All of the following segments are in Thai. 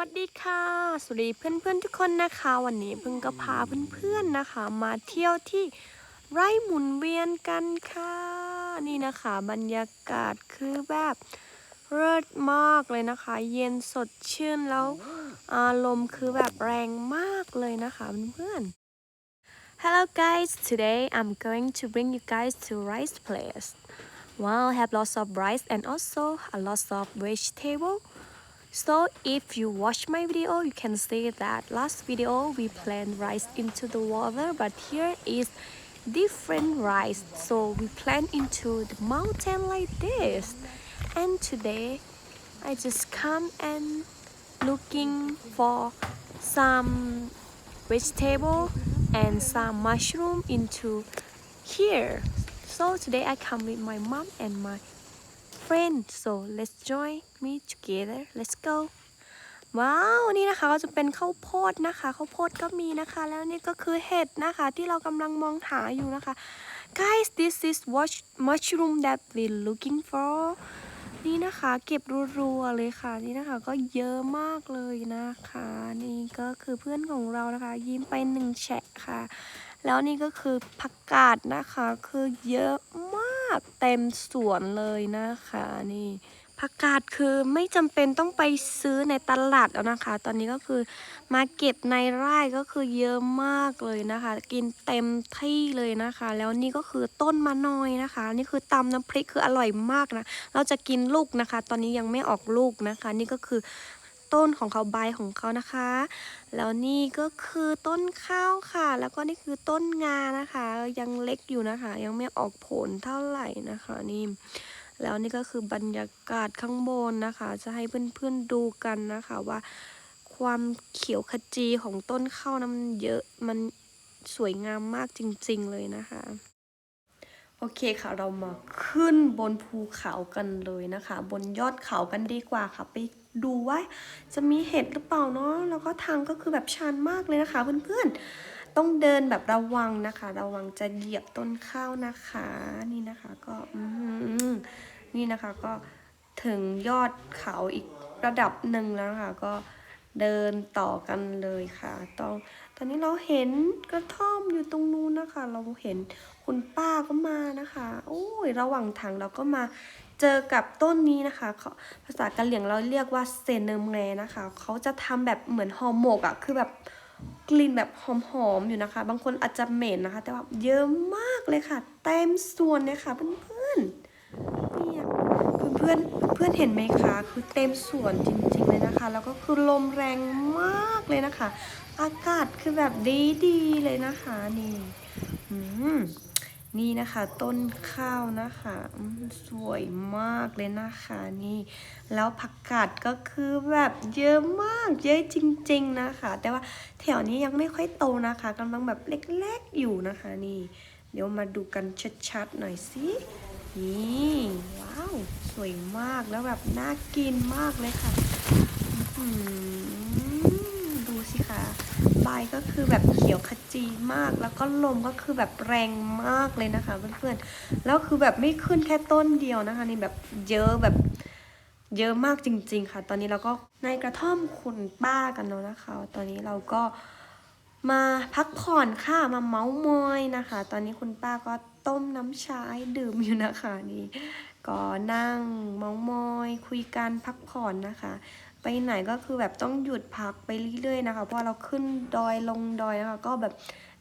วัสดีค่ะ สวัสดีเพื่อนๆทุกคนนะคะ วันนี้เพิ่งก็พาเพื่อนๆนะคะ มาเที่ยวที่ไร่หมุนเวียนกันค่ะ นี่นะคะ บรรยากาศคือแบบเลิศมากเลยนะคะ เย็นสดชื่นแล้วอารมณ์คือแบบแรงมากเลยนะคะเพื่อนๆ Hello guys today I'm going to bring you guys to rice place Wow have lots of rice and also a lot of vegetable So if you watch my video, you can see that last video we plant rice into the water, but here is different rice. So we plant into the mountain like this. And today I just come and looking for some vegetable and some mushroom into here. So today I come with my mom and my friend so let's join me together let's go ว้าว นี่นะคะก็จะเป็นข้าวโพดนะคะข้าวโพดก็มีนะคะ แล้วนี่ก็คือเห็ดนะคะที่เรากำลังมองหาอยู่นะคะ guys this is what mushroom that we looking for นี่นะคะเก็บรัวๆเลยค่ะ นี่นะคะก็เยอะมากเลยนะคะ นี่ก็คือเพื่อนของเรานะคะ ยิ้มไปหนึ่งแฉะค่ะ แล้วนี่ก็คือผักกาดนะคะคือเยอะากเต็มสวนเลยนะคะนี่ผักกาดคือไม่จำเป็นต้องไปซื้อในตลาดแล้วนะคะ ตอนนี้ก็คือมาเก็บในไร่ก็คือเยอะมากเลยนะคะ กินเต็มที่เลยนะคะ แล้วนี่ก็คือต้นมะนอยนะคะ นี่คือตำน้ำพริกคืออร่อยมากนะ เราจะกินลูกนะคะ ตอนนี้ยังไม่ออกลูกนะคะ นี่ก็คือ ต้นของเขาใบของเขานะคะ แล้วนี่ก็คือต้นข้าวค่ะ แล้วก็นี่คือต้นงานะคะ ยังเล็กอยู่นะคะ ยังไม่ออกผลเท่าไหร่นะคะนี่แล้วนี่ก็คือบรรยากาศข้างบนนะคะ จะให้เพื่อนๆดูกันนะคะว่า ความเขียวขจีของต้นข้าวนั้นมันเยอะมันสวยงามมากจริงๆเลยนะคะ โอเคค่ะเรามาขึ้นบนภูเขากันเลยนะคะ บนยอดเขากันดีกว่าค่ะไป ดูว่าจะมีเห็ดหรือเปล่าเนาะแล้วก็ทางก็คือแบบชันมากเลยนะคะ เพื่อนๆ ต้องเดินแบบระวังนะคะ ระวังจะเหยียบต้นข้าวนะคะ นี่นะคะก็นี่นะคะก็ถึงยอดเขาอีกระดับหนึ่งแล้วนะคะก็เดินต่อกันเลยค่ะ ตอนตอนนี้เราเห็นกระท่อมอยู่ตรงนู้นนะคะ เราเห็นคุณป้าก็มานะคะ โอ้ย ระหว่างทางเราก็มา เจอกับต้นนี้นะคะเขาภาษากะเหรี่ยงเราเรียกว่าเซนเนมแงนะคะเขาจะทำแบบเหมือนห่อหมกอะ่ะคือแบบกลิ่นแบบหอมๆอยู่นะคะ บางคนอาจจะเหม็นนะคะ แต่ว่าเยอะมากเลยค่ะ เต็มส่วนเลยค่ะเพื่อนๆเนี่ยเพื่อนๆเพื่อนเห็นไหมคะคือเต็มส่วนจริงๆเลยนะคะ แล้วก็คือลมแรงมากเลยนะคะ อากาศคือแบบดีๆเลยนะคะนี่อืม นี่นะคะต้นข้าวนะคะสวยมากเลยนะคะนี่ แล้วผักกาดก็คือแบบเยอะมากเยอะจริง ๆนะคะ แต่ว่าแถวนี้ยังไม่ค่อยโตนะคะกำลังแบบเล็กๆอยู่นะคะนี่ เดี๋ยวมาดูกันชัดๆหน่อยสินี่ว้าวสวยมากแล้วแบบน่ากินมากเลยค่ะดูสิคะ ใบก็คือแบบเขียวขจีมาก แล้วก็ลมก็คือแบบแรงมากเลยนะคะเพื่อนๆ แล้วคือแบบไม่ขึ้นแค่ต้นเดียวนะคะนี่แบบเยอะแบบเยอะมากจริง ๆ ค่ะ ตอนนี้เราก็ในกระท่อมคุณป้ากันแล้วนะคะ ตอนนี้เราก็มาพักผ่อนค่ะมาเมาส์มอยนะคะ ตอนนี้คุณป้าก็ต้มน้ำชาให้ดื่มอยู่นะคะนี่ก็นั่งเมาส์มอย คุยกันพักผ่อนนะคะ ไปไหนก็คือแบบต้องหยุดพักไปเรื่อยๆนะคะ เพราะเราขึ้นดอยลงดอยนะคะ ก็แบบ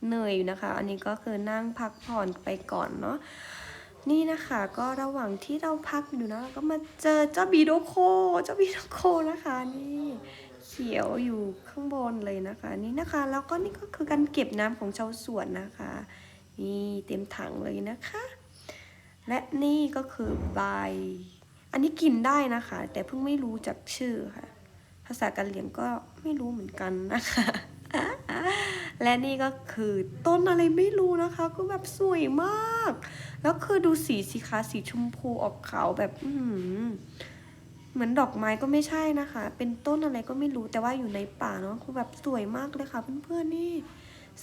เหนื่อยอยู่นะคะ อันนี้ก็คือนั่งพักผ่อนไปก่อนเนาะนี่นะคะก็ระหว่างที่เราพักอยู่นะก็มาเจอเจ้าบีโดโคเจ้าบีโดโคนะคะนี่เขียวอยู่ข้างบนเลยนะคะ นี่นะคะ แล้วก็นี่ก็คือการเก็บน้ำของชาวสวนนะคะ นี่เต็มถังเลยนะคะ และนี่ก็คือใบ อันนี้กินได้นะคะ แต่เพิ่งไม่รู้จักชื่อค่ะ ภาษากะเหรี่ยงก็ไม่รู้เหมือนกันนะคะ และนี่ก็คือต้นอะไรไม่รู้นะคะ ก็แบบสวยมาก แล้วคือดูสีสิคะสีชมพูออกขาวแบบ อืเหมือนดอกไม้ก็ไม่ใช่นะคะ เป็นต้นอะไรก็ไม่รู้แต่ว่าอยู่ในป่าเนาะคือแบบสวยมากเลยค่ะเพื่อนๆนี่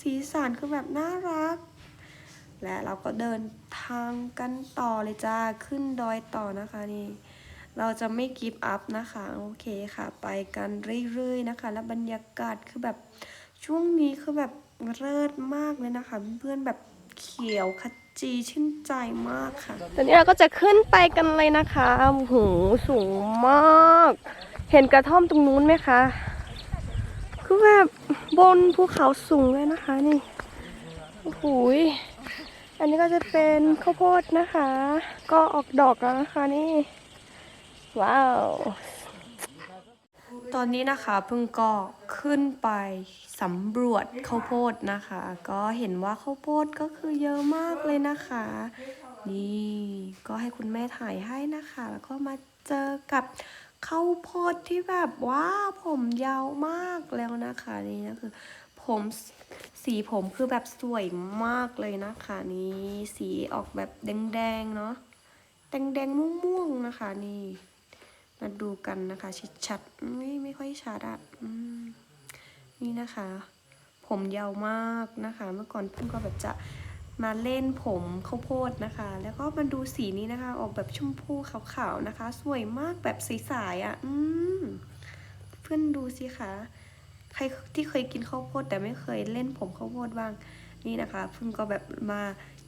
สีสันคือแบบน่ารัก และเราก็เดินทางกันต่อเลยจ้าขึ้นดอยต่อนะคะนี่ เราจะไม่กิฟต์อัพนะคะ โอเคค่ะ ไปกันเรื่อยๆนะคะ แล้วบรรยากาศคือแบบช่วงนี้คือแบบเลิศมากเลยนะคะ เพื่อนแบบเขียวขจีชื่นใจมากค่ะ ตอนนี้เราก็จะขึ้นไปกันเลยนะคะโอ้โหสูงมาก เห็นกระท่อมตรงนู้นไหมคะ คือแบบบนภูเขาสูงเลยนะคะนี่ โอ้โหอันนี้ก็จะเป็นข้าวโพดนะคะ ก็ออกดอกแล้วนะคะนี่ ว้าว ตอนนี้นะคะเพิ่งก็ขึ้นไปสำรวจข้าวโพดนะคะ ก็เห็นว่าข้าวโพดก็คือเยอะมากเลยนะคะ นี่ก็ให้คุณแม่ถ่ายให้นะคะ แล้วก็มาเจอกับข้าวโพดที่แบบว่าผมยาวมากแล้วนะคะนี่นะคือผมสีผมคือแบบสวยมากเลยนะคะนี่สีออกแบบแดงๆเนาะแดงๆม่วงๆนะคะนี่ มาดูกันนะคะ ชัดๆไม่ไม่ค่อยชัดอะนี่นะคะ ผมยาวมากนะคะ เมื่อก่อนเพิ่งก็แบบจะมาเล่นผมข้าวโพดนะคะ แล้วก็มาดูสีนี้นะคะ ออกแบบชมพูขาวๆนะคะ สวยมากแบบใสๆอะอืมเพื่อนดูสิคะใครที่เคยกินข้าวโพดแต่ไม่เคยเล่นผมข้าวโพดบ้างนี่นะคะเพิ่งก็แบบมา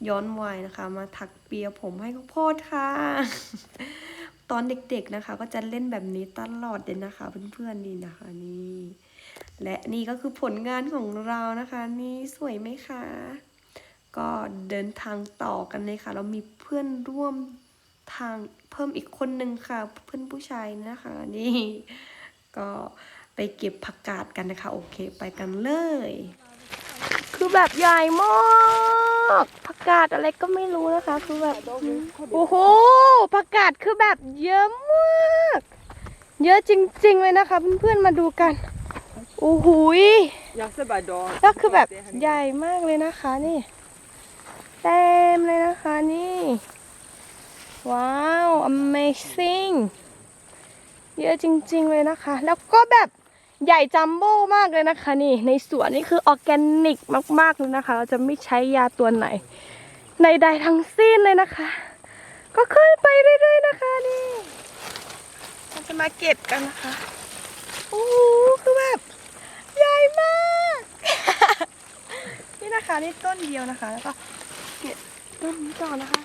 ย้อนวัยนะคะ มาถักเปียผมให้ข้าวโพดค่ะ อนเด็กๆนะคะ ก็จะเล่นแบบนี้ตลอดเลยนะคะ เพื่อนๆนี่นะคะนี่และนี่ก็คือผลงานของเรานะคะ นี่สวยไหมคะ ก็เดินทางต่อกันเลยค่ะ เรามีเพื่อนร่วมทางเพิ่มอีกคนหนึ่งค่ะ เพื่อนผู้ชายนะคะ นี่ ก็ไปเก็บผักกาดกันนะคะ โอเค ไปกันเลย คือแบบใหญ่มาก ผักกาดอะไรก็ไม่รู้นะคะ คือแบบ โอ้โห ผักกาดคือแบบเยอะมาก เยอะจริง ๆ เลยนะคะเพื่อนๆ มาดูกัน โอ้โหย Ja, se bare da. แล้วคือแบบใหญ่มากเลยนะคะนี่ เต็มเลยนะคะนี่ ว้าว amazing เยอะจริง ๆ เลยนะคะ แล้วก็แบบ ใหญ่จัมโบ้มากเลยนะคะ นี่ในสวนนี่คือออร์แกนิกมากๆเลยนะคะ เราจะไม่ใช้ยาตัวไหน ในใดทั้งสิ้นเลยนะคะ ก็ขึ้นไปเรื่อยๆนะคะนี่เราจะมาเก็บกันนะคะโอ้คือแบบใหญ่มาก นี่นะคะนี่ต้นเดียวนะคะแล้วก็เนี่ยต้นนี้ต่อนะคะ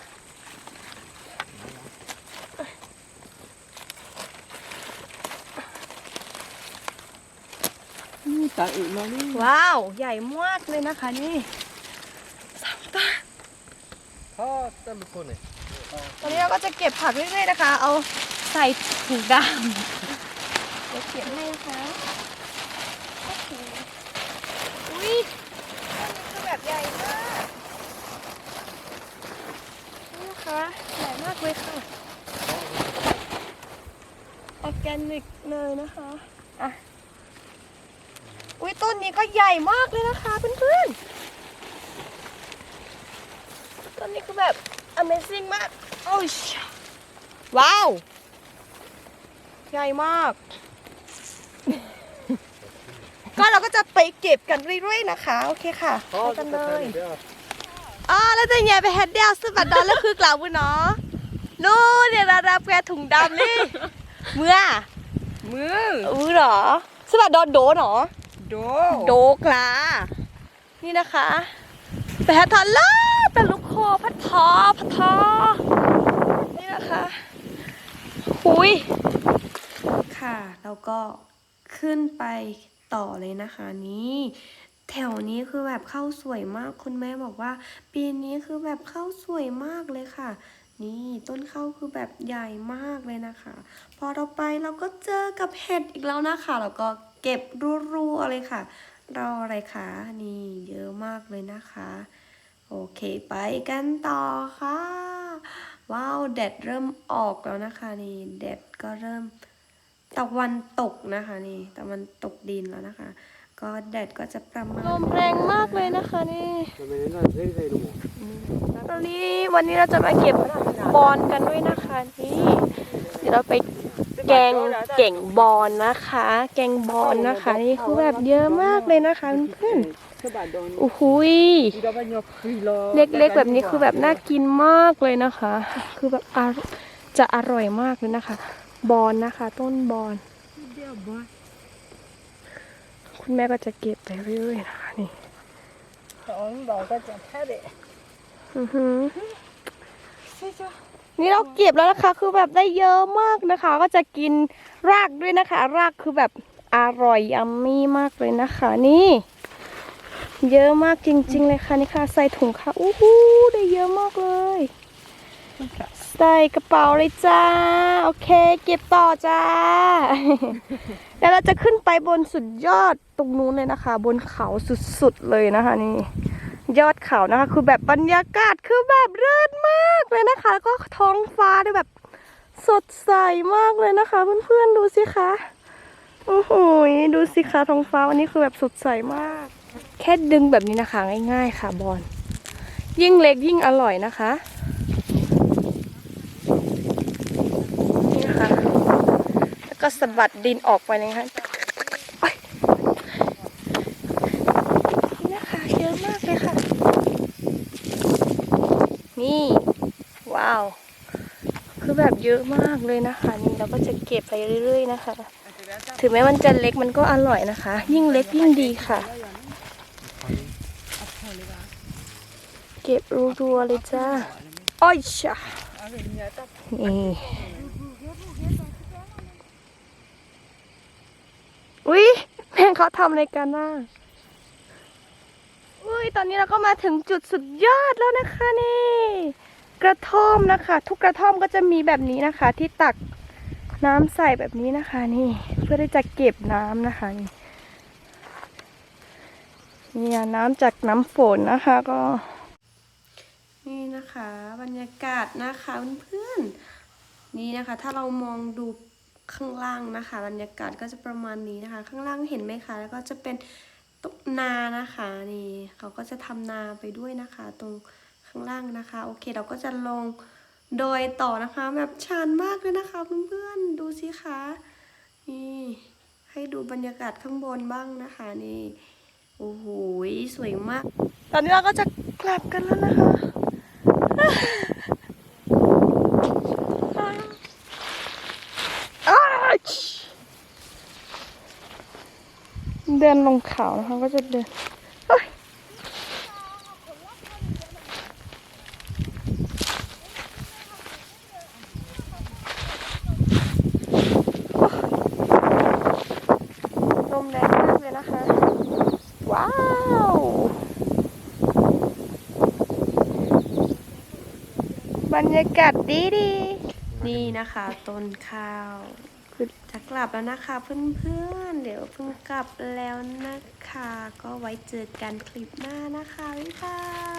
Ta ut med den. ว้าว ใหญ่มากเลยนะคะนี่สามต้น Ta ställpåne. ตอนนี้เราก็จะเก็บผักเรื่อยๆนะคะ เอาใส่ถุงดำเดี๋ยวเขียนให้นะคะโอเคอุ้ยต้นนี้คือแบบใหญ่มากนี่นะคะใหญ่มากเลยค่ะออร์แกนิกเลยนะคะอะ อุ้ยต้นนี้ก็ใหญ่มากเลยนะคะเพื่อนๆ ต้นนี้คือแบบ Amazing มากโอ้ยว้าว ใหญ่มาก ก็เราก็จะไปเก็บกันเรื่อยๆนะคะ โอเคค่ะไปกันเลยอ๋อแล้วจะแย่ไปแฮดเดียวสบัดดอนแล้วคือกล่าวบุเนาะนู่นเนี่ยระดับแกถุงดำนี่เมื่อ Mø! อือเหรอสบัดดอนโดนเหรอ Da! โดกลา นี่นะคะไปหาทอนลาตะลุกคอพัดทอพัดทอ นี่นะคะหุยค่ะ แล้วก็ขึ้นไปต่อเลยนะคะนี่แถวนี้คือแบบเข้าสวยมากคุณแม่บอกว่า ปีนี้คือแบบเข้าสวยมากเลยค่ะ นี่ต้นข้าวคือแบบใหญ่มากเลยนะคะ พอเราไปเราก็เจอกับเห็ดอีกแล้วนะคะ แล้วก็ เก็บรัวๆเลยค่ะ รออะไรคะนี่เยอะมากเลยนะคะ โอเคไปกันต่อค่ะ ว้าวแดดเริ่มออกแล้วนะคะนี่แดดก็เริ่มตะวันตกนะคะนี่ตะวันตกดินแล้วนะคะ ก็แดดก็จะประมาณลมแรงมากเลยนะคะนี่ Men den där, det är nog. ตอนนี้วันนี้เราจะมาเก็บบอลกันด้วยนะคะนี่เดี๋ยวเราไปแกงเก่งบอลนะคะ แกงบอลนะคะนี่คือแบบเยอะมากเลยนะคะเพื่อน Se bare da. ๆโอ้โหย Da var jeg fylla. เล็กๆแบบนี้คือแบบน่ากินมากเลยนะคะ คือแบบอร่อยจะอร่อยมากเลยนะคะ บอนนะคะ ต้นบอนเดี๋ยวบ่คุณแม่ก็จะเก็บไปเรื่อยๆนะคะนี่ของบอกก็จะแพ้เด็อือหือใช่จ้ะ นี่เราเก็บแล้วนะคะ คือแบบได้เยอะมากนะคะ ก็จะกินรากด้วยนะคะ รากคือแบบอร่อยยัมมี่มากเลยนะคะ นี่ เยอะมากจริง ๆ เลยค่ะนี่ค่ะ ใส่ถุงค่ะอู้หูได้เยอะมากเลยใส่กระเป๋าเลยจ้า โอเค เก็บต่อจ้าเดี๋ยวเราจะขึ้นไปบนสุดยอดตรงนู้นเลยนะคะ บนเขาสุดๆเลยนะคะนี่ ยอดเขานะคะ คือแบบบรรยากาศคือแบบเลิศมากเลยนะคะแล้วก็ท้องฟ้าด้วยแบบสดใสมากเลยนะคะ เพื่อนๆดูสิคะโอ้โหดูสิคะท้องฟ้าวันนี้คือแบบสดใสมาก แค่ดึงแบบนี้นะคะ ง่ายๆ ค่ะบอลยิ่งเล็กยิ่งอร่อยนะคะนี่นะคะแล้วก็สะบัดดินออกไปเลยนะคะโอ๊ยนี่นะคะเยอะมากเลยค่ะ นี่ ว้าว คือแบบเยอะมากเลยนะคะนี่เราก็จะเก็บไปเรื่อย ๆ นะคะ ถึงแม้มันจะเล็กมันก็อร่อยนะคะ ยิ่งเล็กยิ่งดีค่ะ เก็บรัวๆเลยจ้าอ้อยชะอะไรเนี่ยตัดนี่อุ้ยแม่งเขาทำอะไรกันน่ะ ยตอนนี้เราก็มาถึงจุดสุดยอดแล้วนะคะนี่ กระท่อมนะคะ ทุกกระท่อมก็จะมีแบบนี้นะคะ ที่ตักน้ำใส่แบบนี้นะคะนี่ เพื่อที่จะเก็บน้ำนะคะนี่เนี่ยน้ำจากน้ำฝนนะคะก็ นี่นะคะ บรรยากาศนะคะเพื่อนๆนี่นะคะ ถ้าเรามองดูข้างล่างนะคะ บรรยากาศก็จะประมาณนี้นะคะ ข้างล่างเห็นไหมคะแล้วก็จะเป็น ตุกนานะคะนี่เขาก็จะทำนาไปด้วยนะคะ ตรงข้างล่างนะคะ โอเคเราก็จะลงโดยต่อนะคะแบบชันมากเลยนะคะเพื่อนๆดูสิคะนี่ให้ดูบรรยากาศข้างบนบ้างนะคะนี่โอ้โหสวยมาก ตอนนี้เราก็จะกลับกันแล้วนะคะ อ้าว เดินลงเขานะคะก็จะเดินลมแรงมากเลยนะคะ ว้าวบรรยากาศดีดี นี่นะคะต้นข้าว กลับแล้วนะคะเพื่อนๆ เดี๋ยวเพิ่งกลับแล้วนะคะ ก็ไว้เจอกันคลิปหน้านะคะ บ๊ายบาย